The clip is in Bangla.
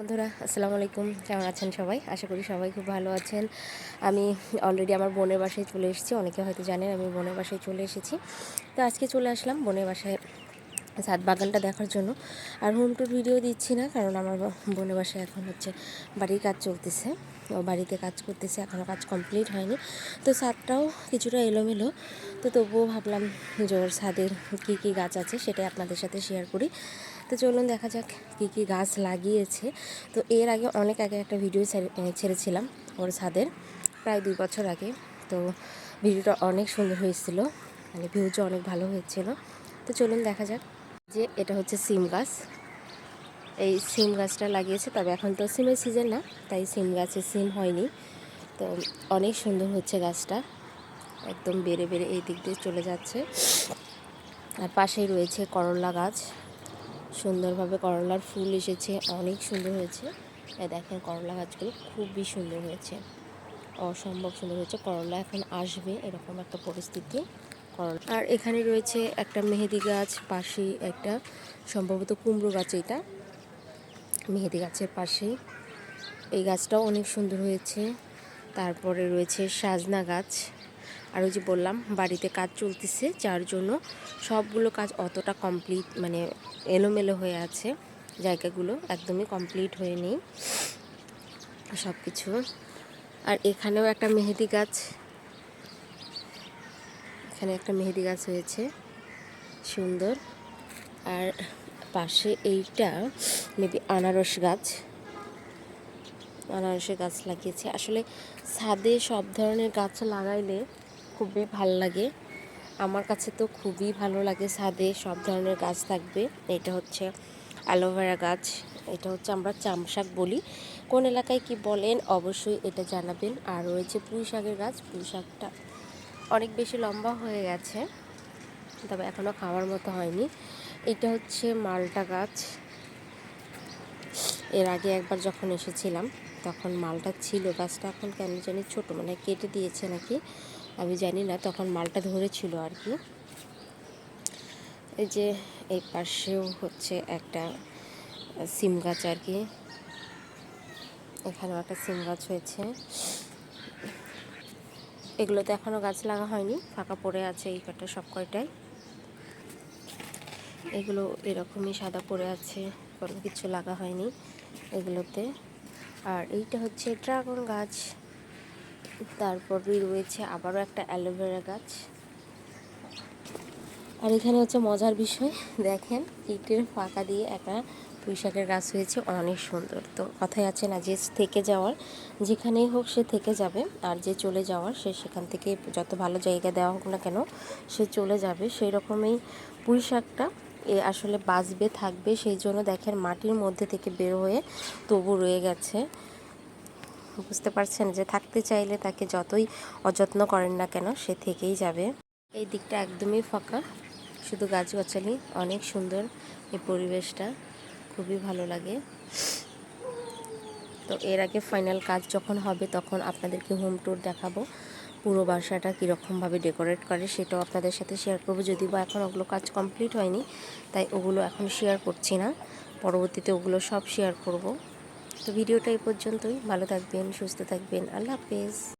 বন্ধুরা, আসসালামু আলাইকুম। কেমন আছেন সবাই? আশা করি সবাই খুব ভালো আছেন। আমি অলরেডি আমার বোনের বাসায় চলে এসেছি। অনেকে হয়তো জানেন আমি বোনের বাসায় চলে এসেছি। তো আজকে চলে আসলাম বোনের বাসায় ছাদ বাগানটা দেখার জন্য। আর হোম টুর ভিডিও দিচ্ছি না, কারণ আমার বোনের বাসায় এখন হচ্ছে বাড়ির কাজ চলতেছে। বাড়িতে কাজ করতেছে এখনও কাজ কমপ্লিট হয়নি। তো ছাদটাও কিছুটা এলোমেলো। তো তবুও ভাবলাম যে ওর ছাদের কী কী গাছ আছে সেটাই আপনাদের সাথে শেয়ার করি। তো চলুন দেখা যাক কী কী গাছ লাগিয়েছে। তো এর আগে অনেক আগে একটা ভিডিও ছেড়েছিলাম ওর ছাদের, প্রায় দুই বছর আগে। তো ভিডিওটা অনেক সুন্দর হয়েছিল মানে ভিউজও অনেক ভালো হয়েছিল। তো চলুন দেখা যাক যে এটা হচ্ছে সিম গাছ। এই সিম গাছটা লাগিয়েছে, তবে এখন তো সিমের সিজন না, তাই সিম গাছে সিম হয়নি। তো অনেক সুন্দর হচ্ছে গাছটা, একদম বেড়ে বেড়ে এই দিক দিয়ে চলে যাচ্ছে। আর পাশেই রয়েছে করলা গাছ। সুন্দরভাবে করলার ফুল এসেছে, অনেক সুন্দর হয়েছে। দেখেন করলা গাছগুলো খুবই সুন্দর হয়েছে। অসম্ভব সুন্দর হয়েছে। করলা এখন আসবে, এরকম একটা পরিস্থিতি। করলা আর এখানে রয়েছে একটা মেহেদি গাছ পাশে একটা সম্ভবত কুমড়ো গাছ এটা। মেহেদি গাছের পাশেই এই গাছটাও অনেক সুন্দর হয়েছে। তারপরে রয়েছে সাজনা গাছ। আর ওই যে বললাম, বাড়িতে কাজ চলতেছে, যার জন্য সবগুলো কাজ অতটা কমপ্লিট মানে এলোমেলো হয়ে আছে। জায়গাগুলো একদমই কমপ্লিট হয়ে নেই। সব কিছু আর এখানেও একটা মেহেদি গাছ। এখানে একটা মেহেদি গাছ হয়েছে। সুন্দর। আর পাশে এইটা, মেবি আনারস গাছ। আনারসের গাছ লাগিয়েছি। আসলে ছাদে সব ধরনের গাছ লাগাইলে খুবই ভালো লাগে। আমার কাছে তো খুবই ভালো লাগে ছাদে সব ধরনের গাছ থাকবে। এটা হচ্ছে অ্যালোভেরা গাছ, এটা হচ্ছে আমরা চামশাক বলি। কোন এলাকায় কি বলেন অবশ্যই এটা জানাবেন। আর রয়েছে পুঁই শাকের গাছ, পুঁই শাকটা অনেক বেশি লম্বা হয়ে গেছে, তবে এখনও খাওয়ার মতো হয়নি। এটা হচ্ছে মালটা গাছ এর আগে একবার যখন এসেছিলাম, তখন মালটা ছিল, গাছটা এখন কেন জানি ছোটো মানে কেটে দিয়েছে নাকি, আমি জানি না, তখন মালটা ধরেছিল আর কি। এই যে এই পাশেও হচ্ছে একটা সিম গাছ আর কি। এখানেও একটা সিম গাছ হয়েছে। এগুলোতে এখনও গাছ লাগা হয়নি, ফাঁকা পড়ে আছে এই কটা সব কয়টাই। এগুলো এরকমই সাদা পড়ে আছে, কোনো কিছু লাগা হয়নি। এগুলোতে। আর এইটা হচ্ছে ড্রাগন গাছ। তারপরই রয়েছে আবারও একটা অ্যালোভেরা গাছ। আর এখানে হচ্ছে মজার বিষয়, দেখেন ইটের ফাঁকা দিয়ে একটা পুঁইশাকের গাছ হয়েছে, অনেক সুন্দর। তো কথাই আছে না, যে থেকে যাওয়ার, যেখানেই হোক সে থেকে যাবে, আর যে চলে যাওয়ার, সে সেখান থেকে যত ভালো জায়গা দেওয়া হোক না কেন, সে চলে যাবে। সেই রকমই পুঁই শাকটা এ আসলে বাঁচবে, থাকবে, সেই জন্য দেখেন মাটির মধ্যে থেকে বের হয়ে তবু রয়ে গেছে। বুঝতে পারছেন যে থাকতে চাইলে তাকে যতই অযত্ন করেন না কেন, সে থেকেই যাবে। এই দিকটা একদমই ফাঁকা। শুধু গাছগাছালি, অনেক সুন্দর এই পরিবেশটা। খুবই ভালো লাগে। তো এর আগে ফাইনাল কাজ যখন হবে তখন আপনাদেরকে হোম ট্যুর দেখাবো। পুরো বাসাটা কীরকমভাবে ডেকোরেট করে সেটাও আপনাদের সাথে শেয়ার করব। যদি বা এখন ওগুলো কাজ কমপ্লিট হয়নি, তাই ওগুলো এখন শেয়ার করছি না। পরবর্তীতে ওগুলো সব শেয়ার করব। তো ভিডিওটা এই পর্যন্তই। ভালো থাকবেন, সুস্থ থাকবেন। আল্লাহ হাফেজ।